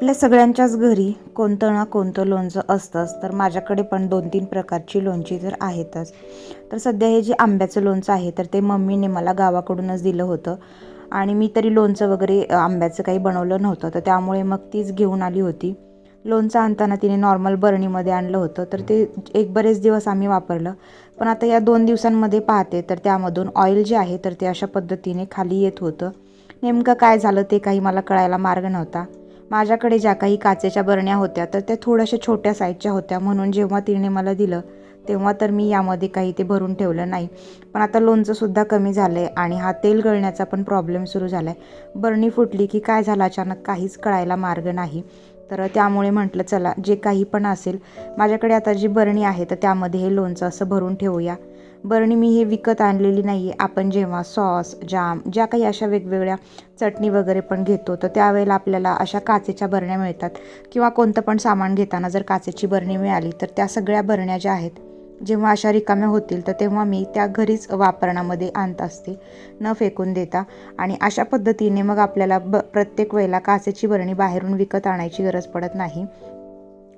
आपल्या सगळ्यांच्याच घरी कोणतं ना कोणतं लोणचं असतंच तर माझ्याकडे पण दोन तीन प्रकारची लोणची तर आहेतच. तर सध्या हे जे आंब्याचं लोणचं आहे तर ते मम्मीने मला गावाकडूनच दिलं होतं. आणि मी तरी लोणचं वगैरे आंब्याचं काही बनवलं नव्हतं तर त्यामुळे मग तीच घेऊन आली होती. लोणचं आणताना तिने नॉर्मल बरणीमध्ये आणलं होतं तर ते एक बरेच दिवस आम्ही वापरलं. पण आता या दोन दिवसांमध्ये पाहते तर त्यामधून ऑइल जे आहे तर ते अशा पद्धतीने खाली येत होतं. नेमकं काय झालं ते काही मला कळायला मार्ग नव्हता. माझ्याकडे ज्या काही काचेच्या बरण्या होत्या तर त्या थोड्याशा छोट्या साईजच्या होत्या. म्हणून जेव्हा तिने मला दिलं तेव्हा तर मी यामध्ये काही ते भरून ठेवलं नाही. पण आता लोणचंसुद्धा कमी झालं आहे आणि हा तेल गळण्याचा पण प्रॉब्लेम सुरू झाला आहे बरणी फुटली की काय झालं अचानक काहीच कळायला मार्ग नाही. तर त्यामुळे म्हटलं चला जे काही पण असेल माझ्याकडे आता जी बरणी आहे तर त्यामध्ये हे लोणचं असं भरून ठेवूया. बरणी मी हे विकत आणलेली नाही आहे आपण जेव्हा सॉस जाम ज्या काही अशा वेगवेगळ्या चटणी वगैरे पण घेतो तर त्यावेळेला आपल्याला अशा काचेच्या बरण्या मिळतात. किंवा कोणतं पण सामान घेताना जर काचेची बरणी मिळाली तर त्या सगळ्या बरण्या ज्या आहेत जेव्हा अशा रिकाम्या होतील तर तेव्हा मी त्या घरीच वापरण्यामध्ये आणत असते. न फेकून देता. आणि अशा पद्धतीने मग आपल्याला ब प्रत्येक वेळेला काचेची बरणी बाहेरून विकत आणायची गरज पडत नाही.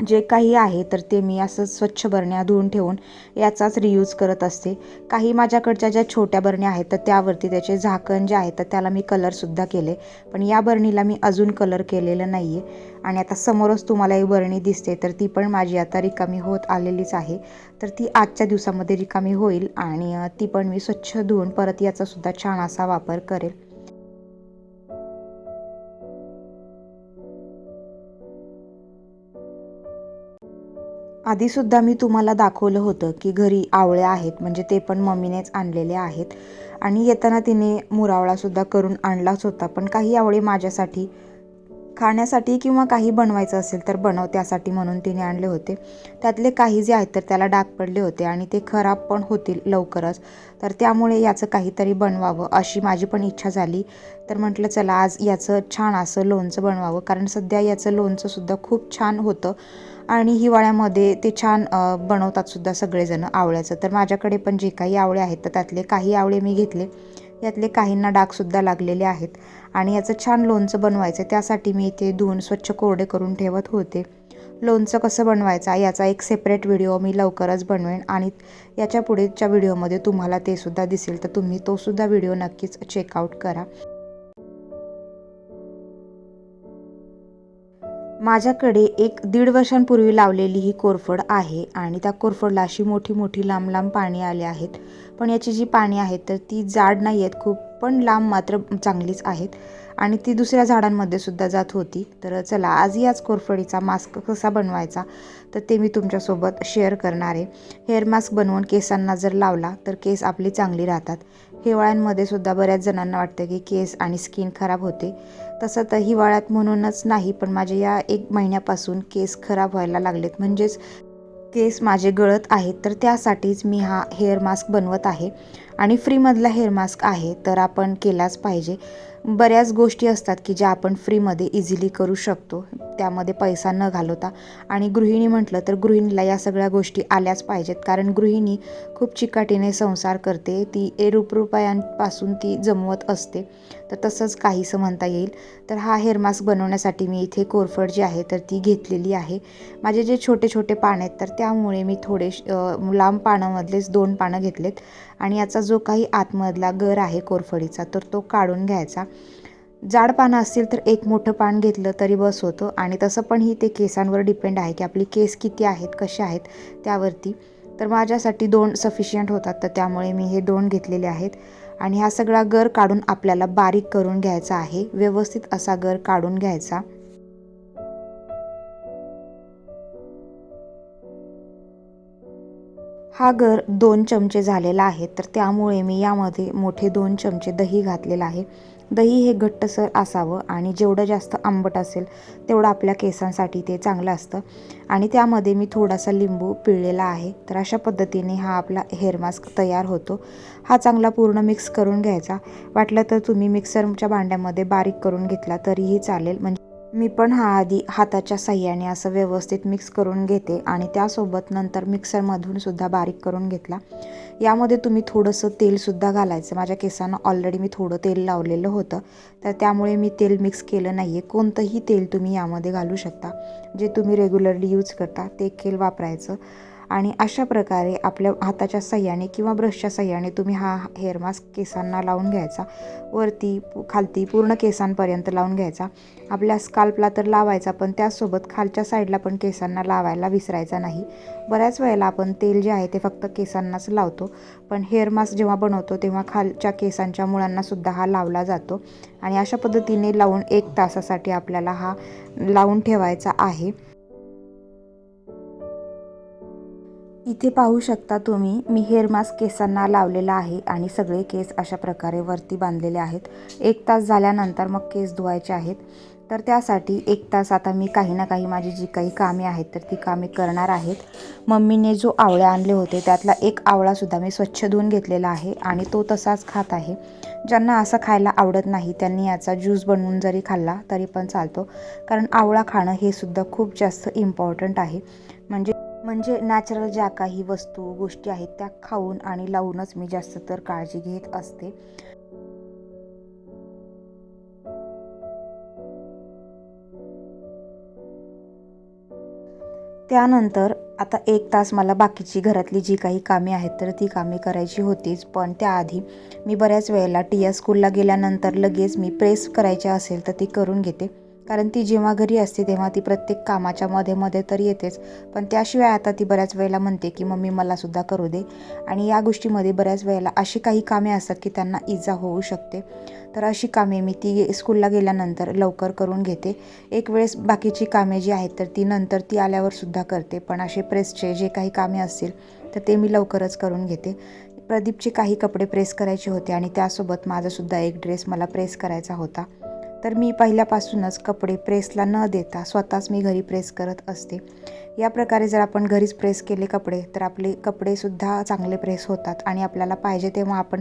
जे काही आहे तर ते मी असं स्वच्छ बरण्या धुवून ठेवून याचाच रियूज करत असते. काही माझ्याकडच्या ज्या छोट्या बरण्या आहेत तर त्यावरती त्याचे झाकण जे आहे तर त्याला मी कलरसुद्धा केले. पण या बरणीला मी अजून कलर केलेलं नाही आहे आणि आता समोरच तुम्हाला ही बरणी दिसते तर ती पण माझी आता रिकामी होत आलेलीच आहे. तर ती आजच्या दिवसामध्ये रिकामी होईल आणि ती पण मी स्वच्छ धुवून परत याचासुद्धा छान असा वापर करेल. आधीसुद्धा मी तुम्हाला दाखवलं होतं की घरी आवळे आहेत म्हणजे ते पण मम्मीनेच आणलेले आहेत. आणि येताना तिने मुरावळासुद्धा करून आणलाच होता. पण काही आवळे माझ्यासाठी खाण्यासाठी किंवा काही बनवायचं असेल तर बनव त्यासाठी म्हणून तिने आणले होते. त्यातले काही जे आहेत तर त्याला डाग पडले होते आणि ते खराब पण होतील लवकरच. तर त्यामुळे याचं काहीतरी बनवावं अशी माझी पण इच्छा झाली. तर म्हटलं चला आज याचं छान असं लोणचं बनवावं. कारण सध्या याचं लोणचंसुद्धा खूप छान होतं. आणि हिवाळ्यामध्ये ते छान बनवतात सुद्धा सगळेजण आवळ्याचं. तर माझ्याकडे पण जे काही आवळे आहेत तर त्यातले काही आवळे मी घेतले. यातले काहींना डागसुद्धा लागलेले आहेत. आणि याचं छान लोणचं बनवायचं त्यासाठी मी इथे धुवून स्वच्छ कोरडे करून ठेवत होते. लोणचं कसं बनवायचं याचा एक सेपरेट व्हिडिओ मी लवकरच बनवेन. आणि याच्या पुढेच्या व्हिडिओमध्ये तुम्हाला ते सुद्धा दिसेल. तर तुम्ही तोसुद्धा व्हिडिओ नक्कीच चेकआउट करा. माझ्याकडे एक दीड वर्षांपूर्वी लावलेली ही कोरफड आहे आणि त्या कोरफडला अशी मोठी मोठी लांब लांब पाणी आले आहेत. पण याची जी पाणी आहेत तर ती जाड नाही आहेत खूप पण लांब मात्र चांगलीच आहेत. आणि ती दुसऱ्या झाडांमध्ये सुद्धा जात होती. तर चला आज याच कोरफडीचा मास्क कसा बनवायचा? तर ते मी तुमच्यासोबत शेअर करणार आहे. हेअर मास्क बनवून केसांना जर लावला तर केस आपली चांगली राहतात. हिवाळ्यांमध्ये सुद्धा बऱ्याच जणांना वाटतं की केस आणि स्किन खराब होते. तसं तर हिवाळ्यात म्हणूनच नाही पण माझे या एक महिन्यापासून केस खराब व्हायला लागलेत. म्हणजेच केस माझे गळत आहेत तर त्यासाठीच मी हा हेअर मास्क बनवत आहे. आणि फ्रीमधला हेअर मास्क आहे तर आपण केलाच पाहिजे. बऱ्याच गोष्टी असतात की ज्या आपण फ्रीमध्ये इझिली करू शकतो. त्यामध्ये पैसा न घालवता. आणि गृहिणी म्हटलं तर गृहिणीला या सगळ्या गोष्टी आल्याच पाहिजेत. कारण गृहिणी खूप चिकाटीने संसार करते. ती एरूप रुपयांपासून ती जमवत असते. तर तसंच काहीसं म्हणता येईल. तर हा हेअर मास्क बनवण्यासाठी मी इथे कोरफड जी आहे तर ती घेतलेली आहे. माझे जे छोटे छोटे पान आहेत तर त्यामुळे मी थोडे लांब पानामधलेच दोन पानं घेतलेत. आणि याचा जो काही आतमधला गर आहे कोरफडीचा तर तो काढून घ्यायचा. जाड पानं असतील तर एक मोठं पान घेतलं तरी बस होतं आणि तसं पण ही ते केसांवर डिपेंड आहे की आपली केस किती आहेत कसे आहेत त्यावरती. तर माझ्यासाठी दोन सफिशियंट होतात तर त्यामुळे मी हे दोन घेतलेले आहेत. आणि हा सगळा गर काढून आपल्याला बारीक करून घ्यायचा आहे. व्यवस्थित असा गर काढून घ्यायचा. हा गर दोन चमचे झालेला आहे तर त्यामुळे मी यामध्ये मोठे दोन चमचे दही घातलेलं आहे. दही हे घट्टसर असावं आणि जेवढं जास्त आंबट असेल तेवढं आपल्या केसांसाठी ते चांगलं असतं. आणि त्यामध्ये मी थोडासा लिंबू पिळलेला आहे तर अशा पद्धतीने हा आपला हेअर मास्क तयार होतो. हा चांगला पूर्ण मिक्स करून घ्यायचा. वाटलं तर तुम्ही मिक्सरच्या भांड्यामध्ये बारीक करून घेतला तरीही चालेल. म्हणजे मी पण हा आधी हाताच्या साह्याने असं व्यवस्थित मिक्स करून घेते आणि त्यासोबत नंतर मिक्सरमधून सुद्धा बारीक करून घेतला. यामध्ये तुम्ही थोडंसं तेलसुद्धा घालायचं. माझ्या केसांना ऑलरेडी मी थोडं तेल लावलेलं होतं. तर त्यामुळे मी तेल मिक्स केलं नाही आहे कोणतंही तेल तुम्ही यामध्ये घालू शकता. जे तुम्ही रेग्युलरली यूज करता ते तेल वापरायचं. आणि अशा प्रकारे आपल्या हाताच्या सह्याने किंवा ब्रशच्या सह्याने तुम्ही हा हेअर मास्क केसांना लावून घ्यायचा. वरती पु- खालती पूर्ण केसांपर्यंत लावून घ्यायचा. आपल्या स्काल्पला तर लावायचा पण त्यासोबत खालच्या साईडला पण केसांना लावायला विसरायचा नाही. बऱ्याच वेळेला आपण तेल जे आहे ते फक्त केसांनाच लावतो. पण हेअर मास्क जेव्हा बनवतो तेव्हा खालच्या केसांच्या मुळांनासुद्धा हा लावला जातो. आणि अशा पद्धतीने लावून एक तासासाठी आपल्याला हा लावून ठेवायचा आहे. इथे पाहू शकता तुम्ही मी हेअर मास्क केसांना लावलेला आहे आणि सगळे केस अशा प्रकारे वरती बांधलेले आहेत. एक तास झाल्यानंतर मग केस धुवायचे आहेत. तर त्यासाठी एक तास आता मी काही ना काही माझी जी काही कामे आहेत तर ती कामे करणार आहेत. मम्मीने जो आवळे आणले होते त्यातला एक आवळासुद्धा मी स्वच्छ धुवून घेतलेला आहे आणि तो तसाच खात आहे. ज्यांना असं खायला आवडत नाही त्यांनी याचा ज्यूस बनवून जरी खाल्ला तरी पण चालतो. कारण आवळा खाणं हे सुद्धा खूप जास्त इम्पॉर्टंट आहे. म्हणजे म्हणजे नॅचरल ज्या काही वस्तू गोष्टी आहेत त्या खाऊन आणि लावूनच मी जास्त तर काळजी घेत असते. त्यानंतर आता एक तास मला बाकीची घरातली जी काही कामे आहेत तर ती कामे करायची होतीच. पण त्याआधी मी बऱ्याच वेळेला टिया स्कूलला गेल्यानंतर लगेच मी प्रेस करायची असेल तर ती करून घेते. कारण ती जेव्हा घरी असते तेव्हा ती प्रत्येक कामाच्या मध्ये मध्ये तर येतेच. पण त्याशिवाय आता ती बऱ्याच वेळेला म्हणते की मम्मी मला सुद्धा करू दे. आणि या गोष्टीमध्ये बऱ्याच वेळेला अशी काही कामे असतात की त्यांना इजा होऊ शकते. तर अशी कामे मी ती स्कूलला गेल्यानंतर लवकर करून घेते. एक वेळेस बाकीची कामे जी आहेत तर ती नंतर ती आल्यावर सुद्धा करते. पण असे प्रेसचे जे काही कामे असतील तर ते मी लवकरच करून घेते. प्रदीपचे काही कपडे प्रेस करायचे होते आणि त्यासोबत माझासुद्धा एक ड्रेस मला प्रेस करायचा होता. तर मी पहिल्यापासूनच कपडे प्रेसला न देता स्वतःच मी घरी प्रेस करत असते. या प्रकारे जर आपण घरीच प्रेस केले कपडे तर आपले कपडेसुद्धा चांगले प्रेस होतात आणि आपल्याला पाहिजे तेव्हा आपण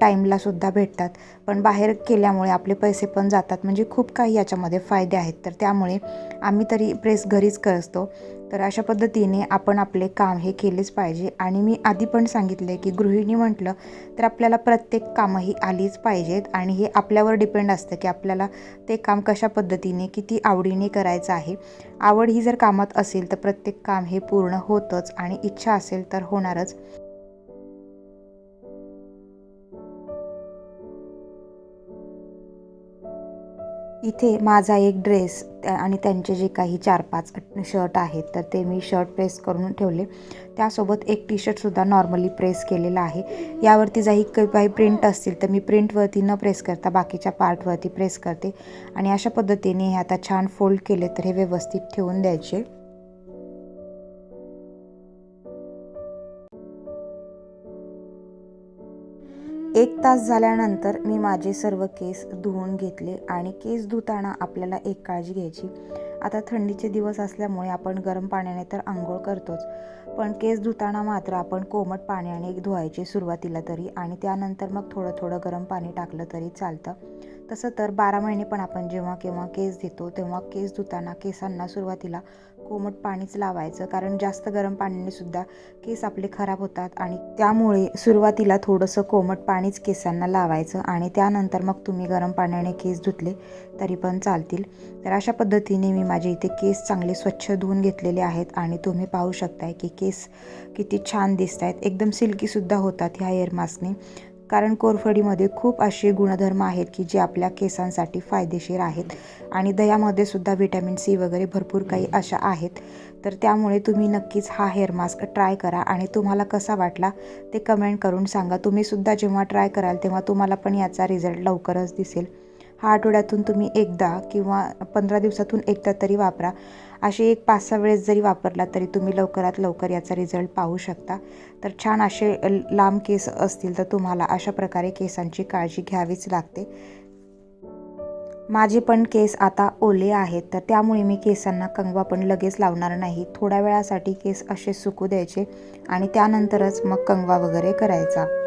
टाईमलासुद्धा भेटतात. पण बाहेर केल्यामुळे आपले पैसे पण जातात. म्हणजे खूप काही याच्यामध्ये फायदे आहेत. तर त्यामुळे आम्ही तरी प्रेस घरीच करतो. तर अशा पद्धतीने आपण आपले काम हे केलेच पाहिजे. आणि मी आधी पण सांगितले की गृहिणी म्हटलं तर आपल्याला प्रत्येक कामं ही आलीच पाहिजेत. आणि हे आपल्यावर डिपेंड असतं की आपल्याला ते काम कशा पद्धतीने किती आवडीने करायचं आहे. आवड ही जर कामात असेल तर प्रत्येक काम हे पूर्ण होतंच आणि इच्छा असेल तर होणारच. इथे माझा एक ड्रेस आणि त्यांचे जे काही चार पाच शर्ट आहेत तर ते मी शर्ट प्रेस करून ठेवले. त्यासोबत एक टी शर्टसुद्धा नॉर्मली प्रेस केलेला आहे. यावरती जाही काही प्रिंट असतील तर मी प्रिंटवरती न प्रेस करता बाकीच्या पार्टवरती प्रेस करते. आणि अशा पद्धतीने हे आता छान फोल्ड केले तर हे व्यवस्थित ठेवून द्यायचे. तास झाल्यानंतर मी माझे सर्व केस धुवून घेतले आणि केस धुताना आपल्याला एक काळजी घ्यायची. आता थंडीचे दिवस असल्यामुळे आपण गरम पाण्याने तर आंघोळ करतोच पण केस धुताना मात्र आपण कोमट पाण्याने धुवायचे सुरुवातीला तरी आणि त्यानंतर मग थोडं थोडं गरम पाणी टाकलं तरी चालतं. तसं तर बारा महिने पण आपण जेव्हा केव्हा केस देतो तेव्हा केस धुताना केसांना सुरुवातीला कोमट पाणीच लावायचं. कारण जास्त गरम पाण्याने सुद्धा केस आपले खराब होतात आणि त्यामुळे सुरुवातीला थोडंसं कोमट पाणीच केसांना लावायचं आणि त्यानंतर मग तुम्ही गरम पाण्याने केस धुतले तरी पण चालतील. तर अशा पद्धतीने मी माझे इथे केस चांगले स्वच्छ धुवून घेतलेले आहेत आणि तुम्ही पाहू शकताय की केस किती छान दिसत आहेत एकदम सिल्कीसुद्धा होतात ह्या हेअर मास्कने कारण कोरफडीमध्ये खूप असे गुणधर्म आहेत की जे आपल्या केसांसाठी फायदेशीर आहेत. आणि दह्यामध्ये सुद्धा व्हिटॅमिन सी वगैरे भरपूर काही अशा आहेत. तर त्यामुळे तुम्ही नक्कीच हा हेअर मास्क ट्राय करा. आणि तुम्हाला कसा वाटला ते कमेंट करून सांगा. तुम्हीसुद्धा जेव्हा ट्राय कराल तेव्हा तुम्हाला पण याचा रिझल्ट लवकरच दिसेल. हा आठवड्यातून तुम्ही एकदा किंवा पंधरा दिवसातून एकदा तरी वापरा. असे एक पाच सहा वेळेस जरी वापरला तरी तुम्ही लवकरात लवकर याचा रिझल्ट पाहू शकता. तर छान असे लांब केस असतील तर तुम्हाला अशा प्रकारे केसांची काळजी घ्यावीच लागते. माझे पण केस आता ओले आहेत तर त्यामुळे मी केसांना कंगवा पण लगेच लावणार नाही. थोड्या वेळासाठी केस असे सुकू द्यायचे आणि त्यानंतरच मग कंगवा वगैरे करायचा.